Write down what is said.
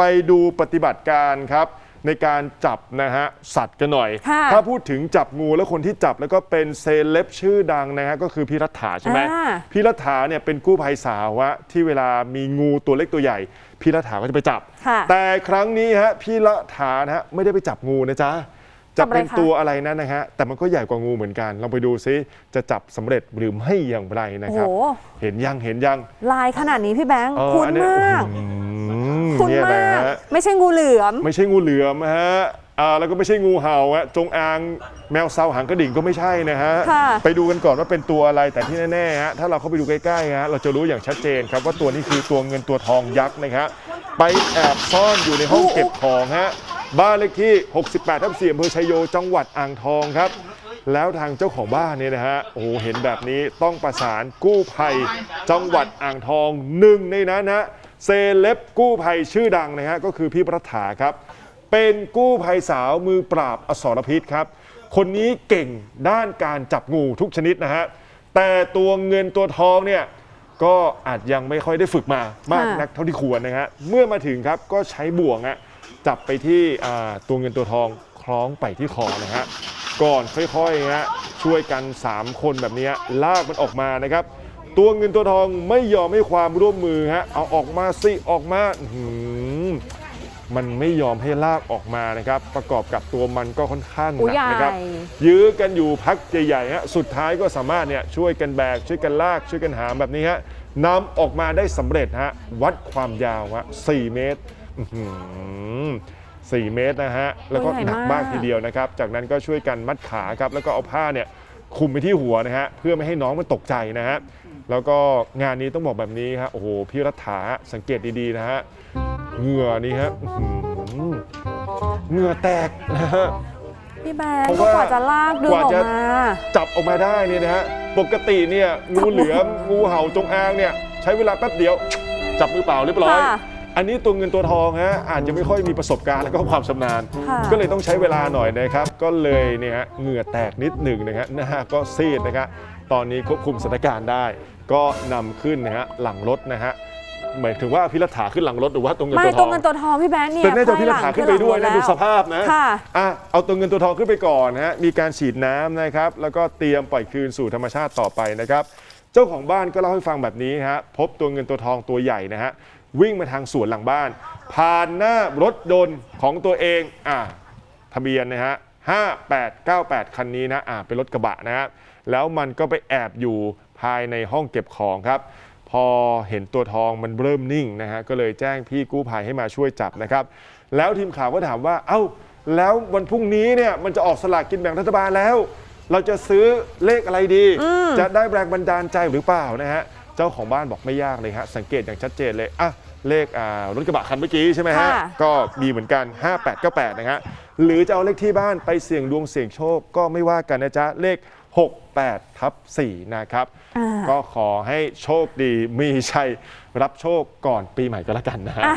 ไปดูปฏิบัติการครับ ในการจับนะฮะสัตว์กันหน่อย ค่ะถ้าพูดถึงจับงูแล้วคนที่จับแล้วก็เป็นเซเลบชื่อดังนะฮะก็คือพี่รัฐาใช่ไหมอ่า พี่รัฐาเนี่ยเป็นกู้ภัยสาวะที่เวลามีงูตัวเล็กตัวใหญ่ พี่รัฐาก็จะไปจับ ค่ะ แต่ครั้งนี้ฮะพี่รัฐานะฮะไม่ได้ไปจับงูนะจ๊ะจัจะบอะไรเป็นคะ ตัวอะไรนั้นนะฮะแต่มันก็ใหญ่กว่างูเหมือนกันลองไปดูซิจะจับสำเร็จหรือไม่อย่างไรนะโอ้ครับโหเห็นยังเห็นยังลายขนาดนี้พี่แบงค์เออคุ้นอันเนี้ยมาก อืม คุ้นเนี่ยมานะกฮะ ไม่ใช่งูเหลือม ไม่ใช่งูเหลือมฮะอ่าแล้วก็ไม่ใช่งูเห่าฮะจงอางแมวเซาหางกระดิ่งก็ไม่ใช่นะฮะ ค่ะ ไปดูกันก่อนว่าเป็นตัวอะไรแต่ที่แน่ๆฮะถ้าเราเข้าไปดูใกล้ๆฮะเราจะรู้อย่างชัดเจนครับว่าตัวนี้คือตัวเงินตัวทองยักษ์นะครับไปแอบซ่อนอยู่ในห้องเก็บของฮะบ้านเลขที่ 68ทับ4อำเภอชัยโยจังหวัดอ่างทองครับ แล้วทางเจ้าของบ้านเนี่ยนะฮะโอ้โหเห็นแบบนี้ต้องประสานกู้ภัยจังหวัดอ่างทองหนึ่งในนั้นนะ เซเลบกู้ภัยชื่อดังนะฮะก็คือพี่ประถาครับ เป็นกู้ภัยสาวมือปราบอสรพิษครับ คนนี้เก่งด้านการจับงูทุกชนิดนะฮะแต่ตัวเงินตัวทองเนี่ยก็อาจยังไม่ค่อยได้ฝึกมามากค่ะนักเท่าที่ควรนะฮะเมื่อมาถึงครับก็ใช้บ่วงอะจับไปที่อ่าตัวเงินตัวทองคล้องไปที่คอนะฮะก่อนค่อยๆฮะช่วยกัน 3 คนแบบนี้ลากมันออกมานะครับ ตัวเงินตัวทองไม่ยอมให้ความร่วมมือฮะเอาออกมาสิออกมาอื้อหือมันไม่ยอมให้ลากออกมานะครับ ประกอบกับตัวมันก็ค่อนข้างหอุ้นัยกใหญ่นะครับ ยื้อกันอยู่พักใหญ่ๆฮะสุดท้ายก็สามารถเนี่ยช่วยกันแบก ช่วยกันลาก ช่วยกันหามแบบนี้ฮะนำออกมาได้สำเร็จฮะวัดความยาวฮะ4เมตรอื้อหือ4เมตรนะฮะแล้วก็ตัวใหญ่หนักมากมากทีเดียวนะครับ จากนั้นก็ช่วยกันมัดขาครับแล้วก็เอาผ้าเนี่ยคลุมไปที่หัวนะฮะเพื่อไม่ให้น้องมันตกใจนะฮะ แล้วก็งานนี้ต้องบอกแบบนี้ฮะโอ้โหพี่รัฐาสังเกตดีๆนะฮะเหงื่อนี่ฮะอื้อหือเหงื่อแตกนะฮะพี่แบงเพค์ราะก็ว่ากว่าจะลากดึงกว่าออกจะมาจับออกมาได้เนี่ยนะฮะปกติเนี่ยงูเหลือมงูเห่าจงอางเนี่ยใช้เวลาแป๊บเดียว จับมือเปล่าเรียบร้อยค่ะอันนี้ตัวเงินตัวทองฮะอาจจะไม่ค่อยมีประสบการณ์และก็ความชำนาญค่ะก็เลยต้องใช้เวลาหน่อยนะครับ ก็เลยเนี่ยฮะเหงื่อแตกนิดหนึ่งนะฮะหน้าก็ซีดนะครับตอนนี้ควบคุมสถานการณ์ได้ ก็นำขึ้นนะฮะหลังรถนะฮะหมายถึงว่าพิรัฐาขึ้นหลังรถหรือว่าตัวเงินไม่ตัวทตัวองเงินตัวทองพี่แบงค์เนี่ยเป็นแน่ใจพิรัฐาขึ้นไปด้วยนะดูสภาพนะค่ะ อะเอาตัวเงินตัวทองขึ้นไปก่อนนะฮะมีการฉีดน้ำนะครับ แล้วก็เตรียมปล่อยคืนสู่ธรรมชาติต่อไปนะครับ เจ้าของบ้านก็เล่าให้ฟังแบบนี้ฮะพบตัวเงินตัวทองตัวใหญ่นะฮะวิ่งมาทางสวนหลังบ้าน ผ่านหน้ารถยนต์ของตัวเองอะทะเบียนนะฮะ 5898 คันนี้นะอ่าเป็นรถกระบะนะฮะแล้วมันก็ไปแอบอยู่ภายในห้องเก็บของครับ พอเห็นตัวทองมันเริ่มนิ่งนะฮะก็เลยแจ้งพี่กู้ภัยให้มาช่วยจับนะครับ แล้วทีมข่าวก็ถามว่า เอ้า แล้ววันพรุ่งนี้เนี่ยมันจะออกสลากกินแบ่งรัฐบาลแล้ว เราจะซื้อเลขอะไรดี จะได้แรงบันดาลใจหรือเปล่านะฮะเจ้าของบ้านบอกไม่ยากเลยฮะสังเกตอย่างชัดเจนเลยอะ เลขอ่ารถกระบะคันเมื่อกี้ใช่ไหมฮะ ค่ะ ก็มีเหมือนกัน 5898 นะฮะ หรือจะเอาเลขที่บ้านไปเสี่ยงดวงเสี่ยงโชคก็ไม่ว่ากันนะจ๊ะ เลข 68ทับ4นะครับ อ่า ก็ขอให้โชคดีมีชัยรับโชคก่อนปีใหม่ก็แล้วกันนะฮะ อะ